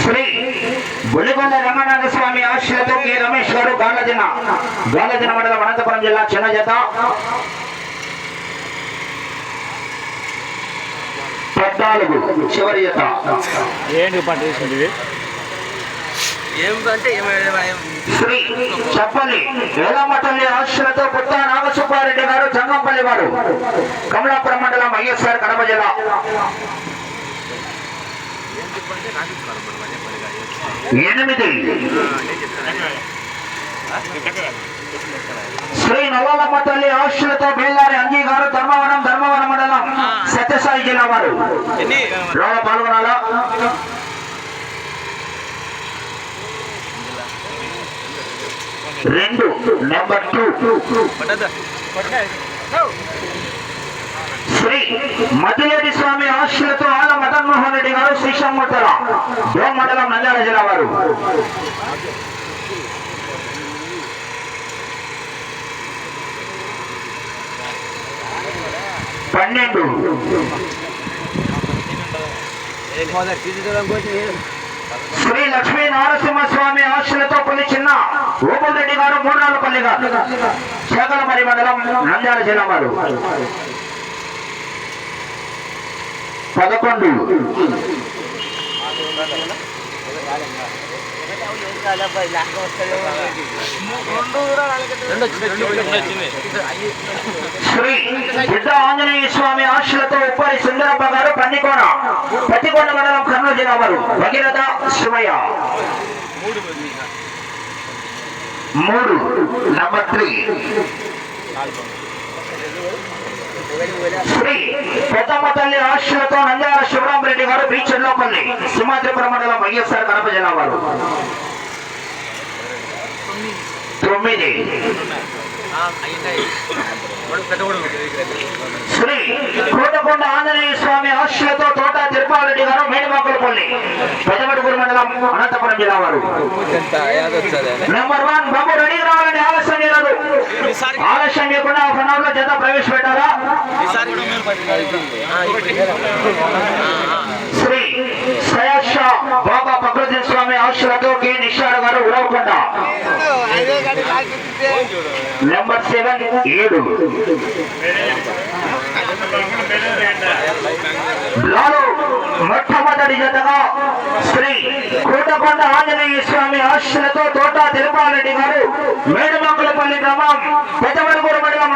శ్రీ బులిగొండ రంగనాథ స్వామి రమేష్ గారు గాలదిన గాలదిన మండలం అనంతపురం జిల్లా చిన్న జత పద్నాలుగు చివరి జత. ఏంటి పంట ఏమైనా శ్రీ చెప్పలి వేలమ్మ తల్లి ఆశలతో పుట్ట నాగసుబ్బారెడ్డి గారు జంగంపల్లి వారు. కమలాపురం మండలం వైఎస్ఆర్ కడప జిల్లా. ఎనిమిది. శ్రీ నల్లమ్మ తల్లి ఆశలతో బేల్లారి అంజీ గారు ధర్మవరం ధర్మవరం మండలం సత్యసాయి జిల్లా వారు. పాల్గొనాలా? రెండు. Number two. పడ్డదా శ్రీ మధులేడి స్వామి ఆశలతో ఆల మదన్మోహన్ రెడ్డి గారు శ్రీశమ్మతల డోన్ మండలం నంద్యాల జిల్లా వారు. పన్నెండు. శ్రీ లక్ష్మీ నారసింహస్వామి ఆశలతో పల్లి చిన్న ఓపుల్ రెడ్డి గారు మూడు మూడాలపల్లి గారు. శేఖరమరి మండలం నంద్యాల జిల్లా వారు. పదకొండు. శ్రీ బుద్ధ ఆంజనేయ స్వామి ఆశలతో ఉప్పరి సుందరప్ప గారు పండికోన పత్తికొండ మండలం కర్నూలు జిల్లా వారు. భగీరథ శివయ్య మూడు నంబర్ త్రీ. పెద్దమ్మ తల్లి ఆశలతో నంద్యాల శివరామరెడ్డి గారు బీచర్లోపల్లి సింహాద్రిపురం మండలం వైఎస్ఆర్ కడప జిల్లా వారు. తొమ్మిది. శ్రీ కోటకొండ ఆంజనేయ స్వామి ఆశలతో తోట తిరుపాలరెడ్డి గారు మేడిమాకులపల్లి పెద్దమడుగురు మండలం అనంతపురం జిల్లా వారు. నెంబర్ వన్ బాబు రెడీ రావాలని ఆలస్యం లేకుండా ఒక నవ్వులో జత ప్రవేశపెట్టాలా? ఈసారి శ్రీ సయాష బాబా ప్రకృతి స్వామి ఆశలతో కె నిషాడ్ గారు ఉరవకొండ. నెంబర్ సెవెన్ ఏడు. లాలు మొట్టమొదటి జతగా శ్రీ కూటకొండ ఆంజనేయ స్వామి ఆశలతో తోట తిరుపాలరెడ్డి గారు మేడమంకులపల్లి గ్రామం పెద్దమరుగురు మండలం